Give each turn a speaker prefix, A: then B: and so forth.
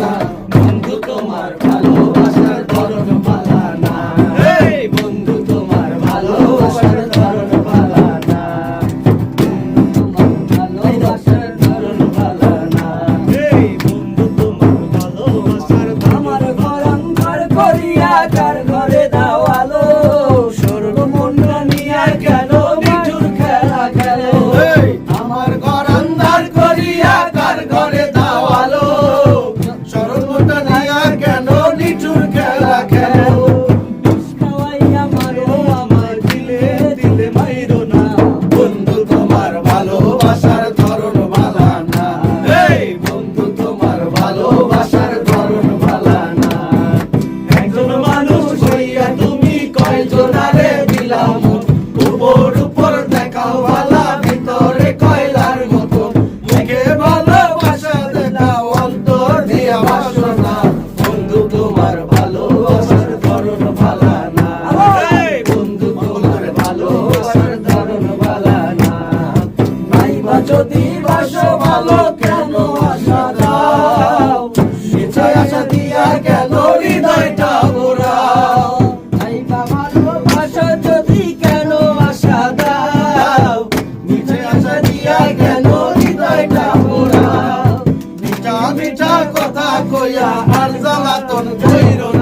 A: না বন্ধু তোমার ভালোবাসার ধরন ভালা না। বন্ধু তোমার ভালোবাসার ধরন ভালা না। তোমার ভালোবাসার ধরন ভালা না।
B: বন্ধু তোমার ভালোবাসার
A: আমার ঘর অন্ধকার করিয়া কার ঘরে দাও আলো? সর্বমন্ড নিয়া কেন নিঠুর খেলা খেলো?
B: আমার ঘর আন্ধার করিয়া কার ঘরে দাও কয়জনারে দিলাম উপর উপর দেখাও ভিতরে কয়লার মতো। মুখে ভালোবাসা দেখাও অন্তর দিয়া বাসনা। বন্ধু তোমার ভালোবাসার ধরন ভালা না বন্ধু তোমার ভালোবাসার ধরন ভালা না
A: নাইবা যদি বাসো ভালো কেন আশা দাও?
B: আশা দিয়া কথা কইয়া আর জ্বালাতন কইরো না।